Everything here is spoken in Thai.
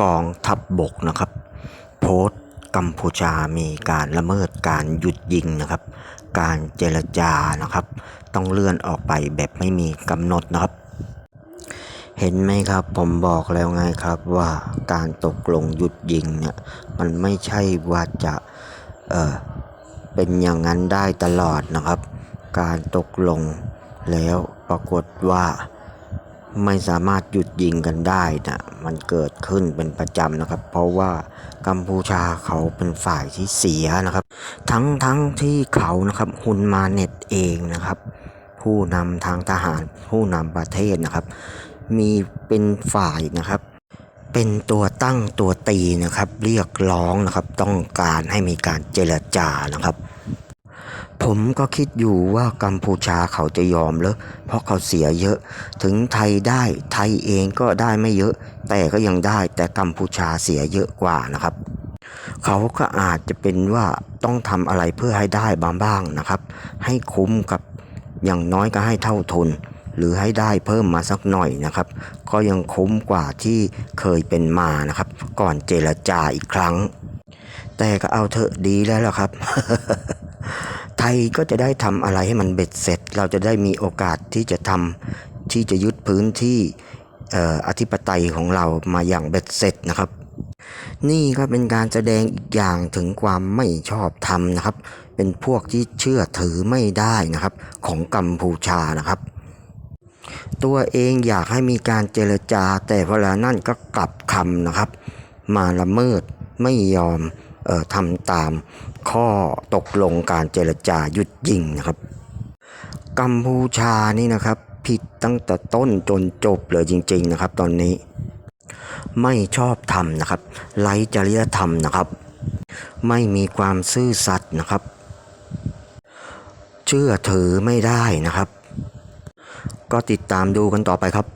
กองทัพบบกนะครับ โพสต์กัมพูชามีการละเมิดการหยุดยิงนะครับ การเจรจานะครับ ต้องเลื่อนออกไปแบบไม่มีกำหนดนะครับ เห็นไหมครับผมบอกแล้วไงครับว่าการตกลงหยุดยิงเนี่ยมันไม่ใช่ว่าจะเออเป็นอย่างนั้นได้ตลอดนะครับ การตกลงแล้วปรากฏว่า ไม่สามารถหยุดยิงกันได้นะมันเกิดขึ้นเป็นประจำนะครับ เพราะว่ากัมพูชาเขาเป็นฝ่ายที่เสียนะครับ ทั้งทั้งที่เขานะครับฮุนมาเน็ตเองนะครับ ผู้นำทางทหารผู้นำประเทศนะครับ มีเป็นฝ่ายนะครับ เป็นตัวตั้งตัวตีนะครับ เรียกร้องนะครับ ต้องการให้มีการเจรจานะครับ ผมก็คิดอยู่ว่ากัมพูชาเขาจะยอมเลยเพราะเขาเสียเยอะ ถึงไทยได้ไทยเองก็ได้ไม่เยอะ แต่ก็ยังได้แต่กัมพูชาเสียเยอะกว่านะครับ เขาก็อาจจะเป็นว่าต้องทำอะไรเพื่อให้ได้บางบ้างนะครับ ให้คุ้มกับอย่างน้อยก็ให้เท่าทุน หรือให้ได้เพิ่มมาสักหน่อยนะครับ ก็ยังคุ้มกว่าที่เคยเป็นมานะครับ ก่อนเจรจาอีกครั้ง แต่ก็เอาเถอะดีแล้วล่ะครับ ยก็จะได้ทำอะไรให้มันเบ็ดเสร็จ เราจะได้มีโอกาสที่จะทำที่จะยึดพื้นที่อธิปไตยของเรามาอย่างเบ็ดเสร็จนะครับ นี่ก็เป็นการแสดงอีกอย่างถึงความไม่ชอบธรรมนะครับ เป็นพวกที่เชื่อถือไม่ได้นะครับ ของกัมพูชานะครับ ตัวเองอยากให้มีการเจรจา แต่เวลานั่นก็กลับคำนะครับ มาละเมิดไม่ยอม ทำตามข้อตกลงการเจรจาหยุดยิงนะครับ กัมพูชานี่นะครับผิดตั้งแต่ต้นจนจบเลยจริง ๆ นะครับ ตอนนี้ไม่ชอบธรรมนะครับไร้จริยธรรมนะครับ ไม่มีความซื่อสัตย์นะครับ เชื่อถือไม่ได้นะครับ ก็ติดตามดูกันต่อไปครับ